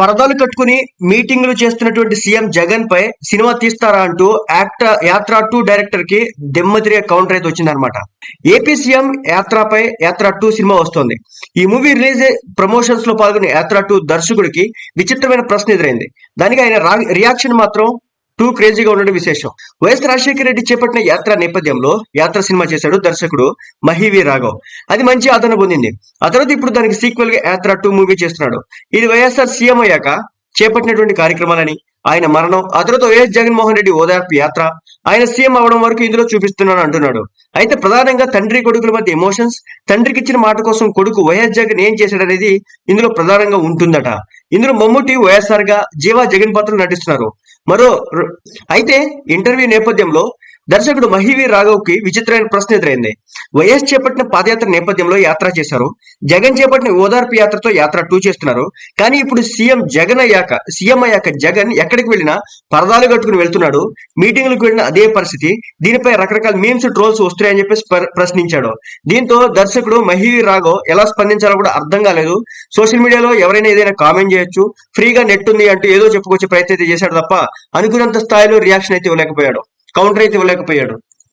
పరదాలు కట్టుకుని మీటింగ్లు చేస్తున్నటువంటి సీఎం జగన్ పై సినిమా తీస్తారా అంటూ యాక్ట యాత్ర టూ డైరెక్టర్కి దెమ్మతిరిగే కౌంటర్ అయితే వచ్చిందనమాట ఏపీ సీఎం యాత్రపై యాత్ర టూ సినిమా వస్తోంది. ఈ మూవీ రిలీజ్ ప్రమోషన్స్లో పాల్గొన్న యాత్ర టూ దర్శకుడికి విచిత్రమైన ప్రశ్న ఎదురైంది. దానికి ఆయన రా- రియాక్షన్ మాత్రం టూ క్రేజీగా ఉండడం విశేషం. వైఎస్ రాజశేఖర రెడ్డి చేపట్టిన యాత్ర నేపథ్యంలో యాత్ర సినిమా చేశాడు దర్శకుడు మహివి రాఘవ్. అది మంచి ఆదరణ పొందింది. ఆ తర్వాత ఇప్పుడు దానికి సీక్వెల్గా యాత్ర టూ మూవీ చేస్తున్నాడు. ఇది వైఎస్ఆర్ సీఎం అయ్యాక చేపట్టినటువంటి కార్యక్రమాలని ఆయన మరణం ఆ తర్వాత వైఎస్ జగన్మోహన్ రెడ్డి ఓదార్పు యాత్ర ఆయన సీఎం అవడం వరకు ఇందులో చూపిస్తున్నాను అంటున్నాడు. అయితే ప్రధానంగా తండ్రి కొడుకుల మధ్య ఎమోషన్స్ తండ్రికి ఇచ్చిన మాట కోసం కొడుకు వైఎస్ జగన్ ఏం చేశాడనేది ఇందులో ప్రధానంగా ఉంటుందట. ఇందులో మమ్ముటి వైఎస్ఆర్గా జీవా జగన్ పాత్రలు నటిస్తున్నారు. మరో అయితే ఇంటర్వ్యూ నేపథ్యంలో దర్శకుడు మహివి రాఘవ్కి విచిత్రమైన ప్రశ్న ఎదురైంది. వైఎస్ చేపట్టిన పాదయాత్ర నేపథ్యంలో యాత్ర చేశారు. జగన్ చేపట్టిన ఓదార్పు యాత్రతో యాత్ర టూ చేస్తున్నారు. కానీ ఇప్పుడు సీఎం జగన్ అయ్యాక సీఎం అయ్యాక జగన్ ఎక్కడికి వెళ్ళినా పరదాలు కట్టుకుని వెళ్తున్నాడు. మీటింగ్లకు వెళ్ళిన అదే పరిస్థితి. దీనిపై రకరకాల మీమ్స్ ట్రోల్స్ వస్తున్నాయని చెప్పేసి ప్ర- ప్రశ్నించాడు. దీంతో దర్శకుడు మహివి రాఘవ్ ఎలా స్పందించాలో కూడా అర్థం కాలేదు. సోషల్ మీడియాలో ఎవరైనా ఏదైనా కామెంట్ చేయొచ్చు. ఫ్రీగా నెట్ ఉంది అంటూ ఏదో చెప్పుకొచ్చే ప్రయత్నం అయితే చేశాడు తప్ప అనుకున్నంత స్థాయిలో రియాక్షన్ అయితే ఇవ్వలేకపోయాడు. కౌంటర్ అయితే ఇవ్వలేకపోయాడు.